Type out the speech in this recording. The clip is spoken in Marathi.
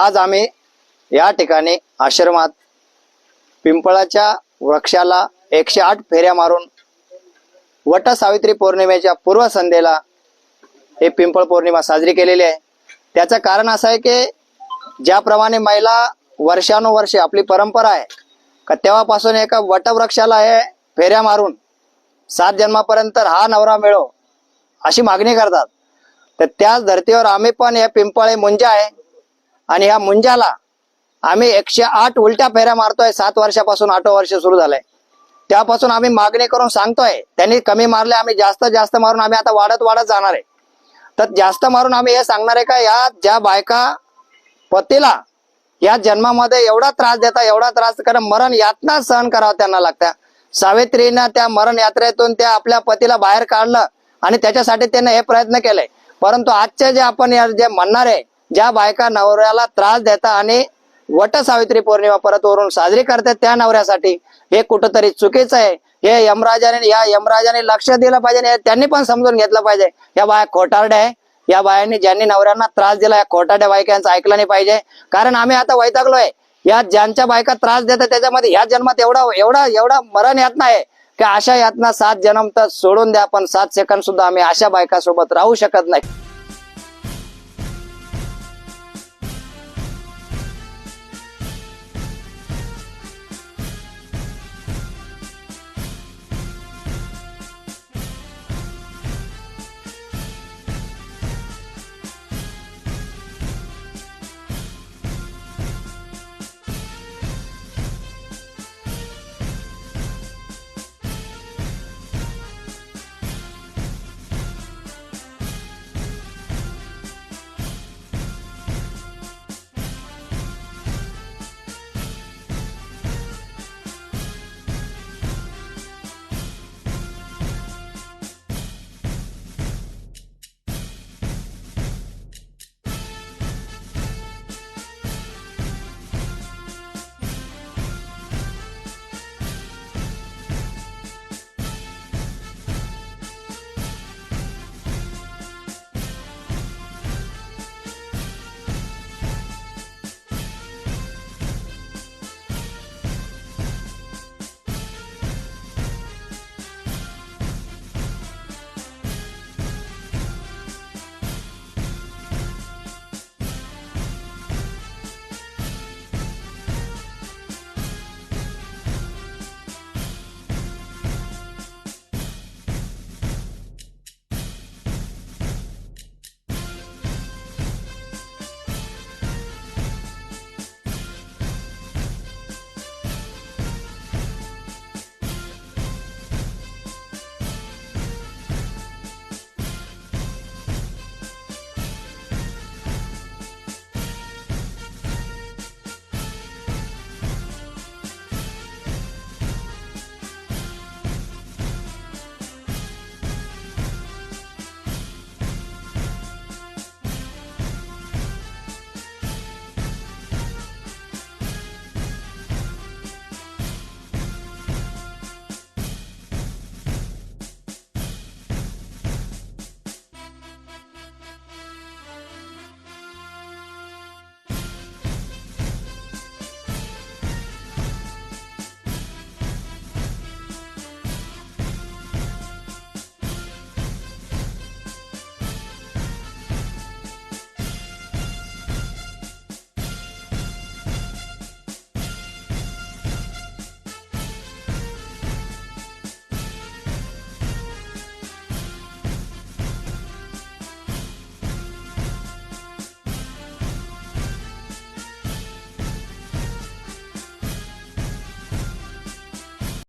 आज आम्ही या ठिकाणी आश्रमात पिंपळाच्या वृक्षाला एकशे आठ फेऱ्या मारून वट सावित्री पौर्णिमेच्या पूर्वसंध्येला हे पिंपळ पौर्णिमा साजरी केलेली आहे. त्याचं कारण असं आहे की ज्याप्रमाणे महिला वर्षानुवर्षे आपली परंपरा आहे का तेव्हापासून एका वटवृक्षाला हे फेऱ्या मारून सात जन्मापर्यंत हा नवरा मिळो अशी मागणी करतात. तर त्याच धर्तीवर आम्ही पण हे पिंपळ हे मुंजा आहे. आणि ह्या मुंजाला आम्ही एकशे आठ उलट्या फेऱ्या मारतोय. सात वर्षापासून आठ वर्ष सुरू झालंय. त्यापासून आम्ही मागणी करून सांगतोय त्यांनी कमी मारले आम्ही जास्त जास्त मारून आम्ही आता वाढत वाढत जाणार आहे. तर जास्त मारून आम्ही हे सांगणार आहे का या ज्या बायका पतीला या जन्मामध्ये एवढा त्रास देता एवढा त्रास कारण मरण यातना सहन करावं त्यांना लागत्या सावित्रीनं त्या मरण यात्रेतून त्या आपल्या पतीला बाहेर काढलं आणि त्याच्यासाठी त्याने हे प्रयत्न केले. परंतु आजचे जे आपण या- जे म्हणणार आहे ज्या बायका नवऱ्याला त्रास देता आणि वट सावित्री पौर्णिमा परत वरून साजरी करतात त्या नवऱ्यासाठी हे कुठंतरी चुकीचं आहे. हे यमराजाने या यमराजाने लक्ष दिलं पाहिजे त्यांनी पण समजून घेतलं पाहिजे. या बाया खोटारड्या आहे. या बायांनी ज्यांनी नवऱ्यांना त्रास दिला या खोटाड्या बायकांचं ऐकलं नाही पाहिजे. कारण आम्ही आता वैतागलोय या ज्यांच्या बायका त्रास देतात त्याच्यामध्ये ह्या जन्मात एवढा एवढा एवढा मरण यातना आहे की अशा यातना सात जन्म तर सोडून द्या पण सात सेकंद सुद्धा आम्ही अशा बायका सोबत राहू शकत नाही.